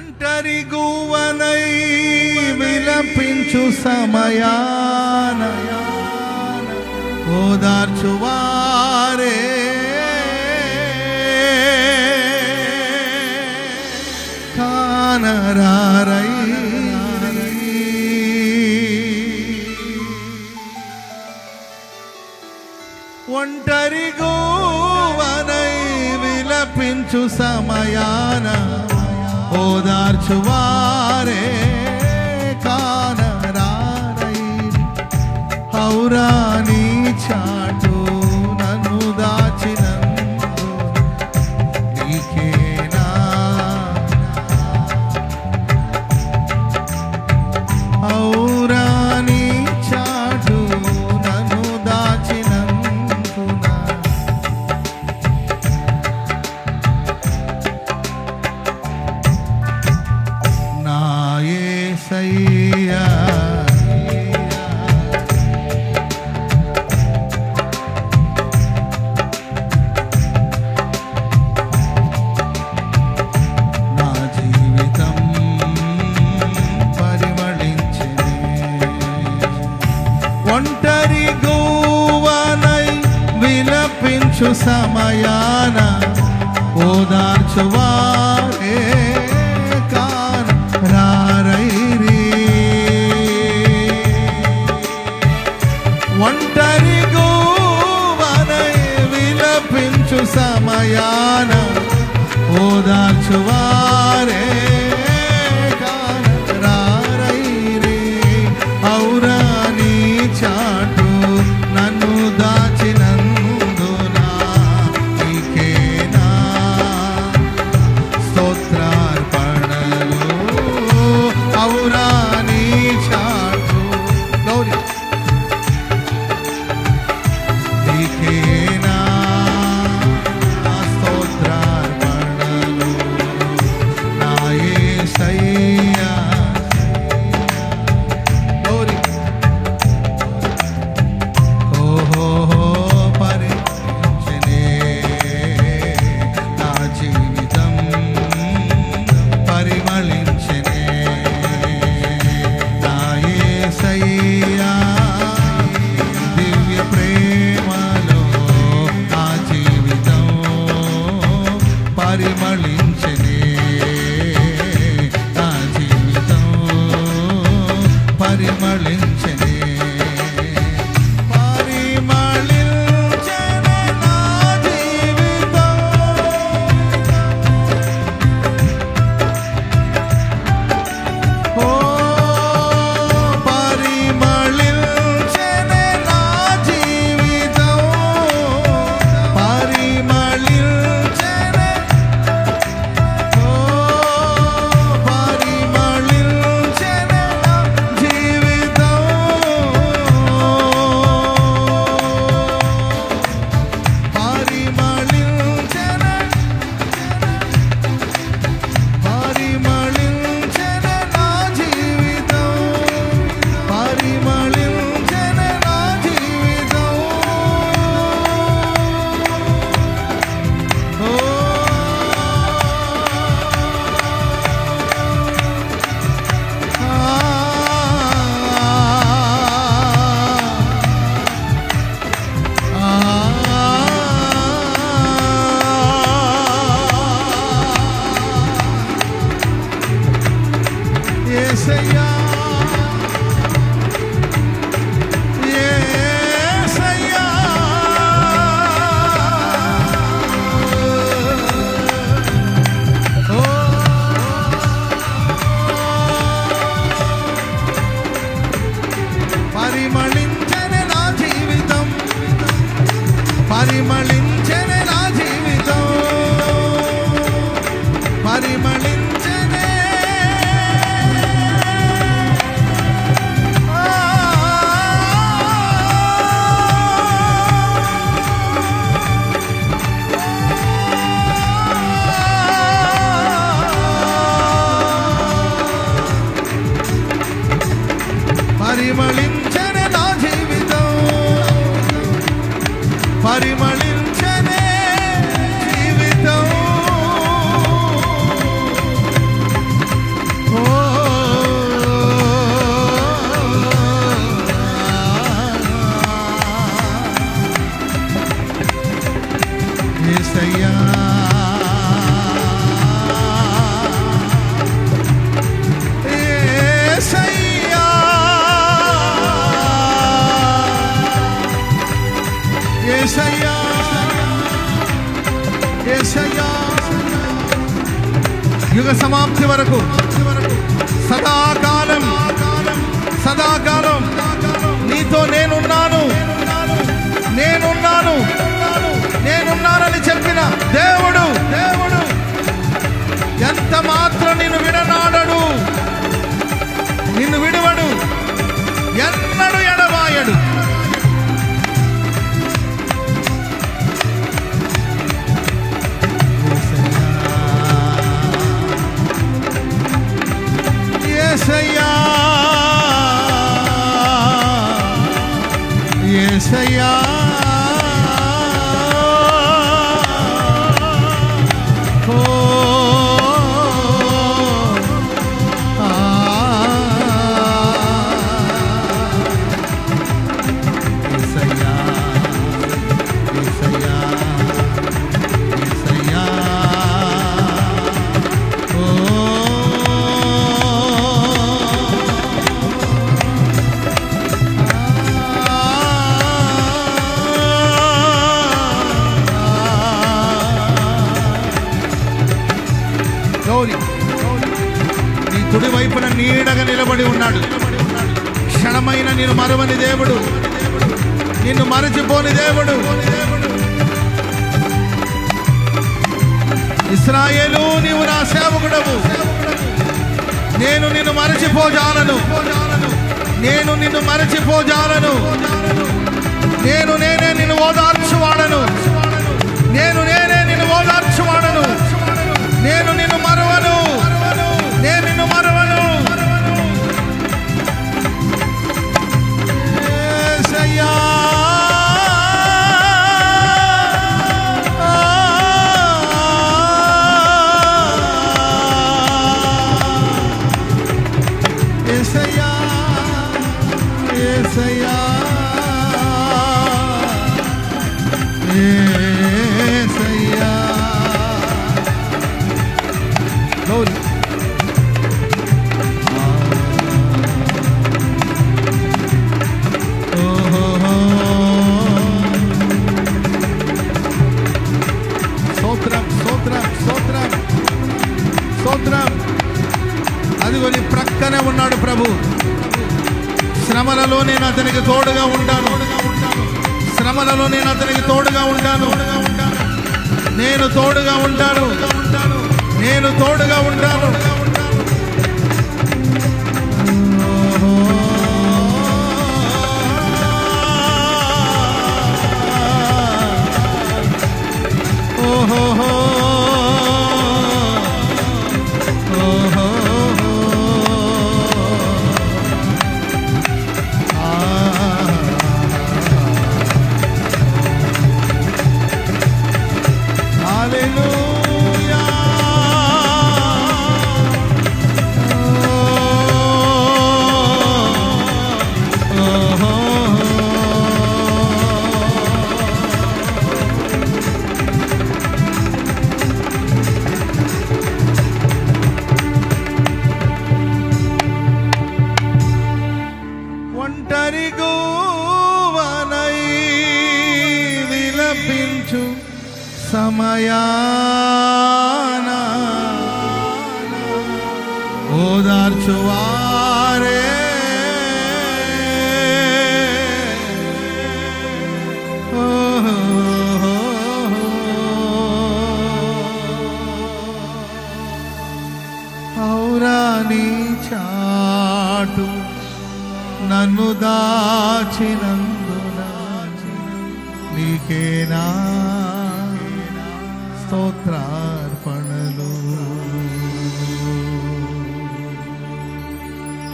ఒంటరి గువనై విలపించు సమయాన ఓదార్చువారే. కానరారై. ఒంటరి గోవనై విలపించు సమయానా ఓదార్చువారే కానరారై హౌరాని చా ఓదార్చు సమయాన ఓదార్చువారే కారైరి సమయాన ఓదార్చువారే Senhor. ఏసయ్యా ఏసయ్యా యుగ సమాప్తి వరకు సదాకాలం సదాకాలం నీతో నేనున్నాను నేనున్నాను నేనున్నానని చెప్పిన దేవుడు దేవుడు ఏసయ్యా కుడివైపున కుడి వైపున నీడగా నిలబడి ఉన్నాడు. క్షణమైన నేను మరవని దేవుడు. నిన్ను మరచిపోని దేవుడు. ఇస్రాయేలు నీవు నా సేవకుడవు. నేను నిన్ను మరచిపోజాలను. నేను నిన్ను మరచిపోజాలను. శ్రమలలో నేను అతనికి తోడుగా ఉంటాను. నేను తోడుగా ఉంటాను. నేను తోడుగా ఉంటాను. విలపించు సమయాన. ఓదార్చువారే. ఔరాని చాటు నన్ను దాచినంత నీకేనా స్తోత్రార్పణలు.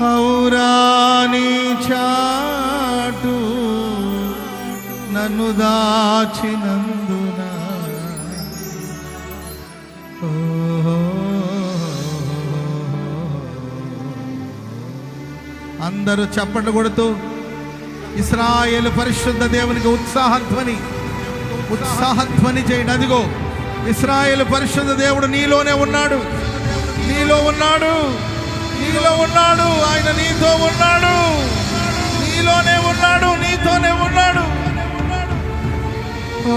హౌరాని చాటు నన్ను దాచినందున. అందరూ చప్పట్లు కొడుతూ ఇస్రాయేల్ పరిశుద్ధ దేవునికి ఉత్సాహధ్వని. ఉత్సాహధ్వని చేయండి అదిగో ఇస్రాయేల్ పరిశుద్ధ దేవుడు నీలోనే ఉన్నాడు. నీలో ఉన్నాడు. నీలో ఉన్నాడు. ఆయన నీతో ఉన్నాడు. నీలోనే ఉన్నాడు. నీతోనే ఉన్నాడు. ఓ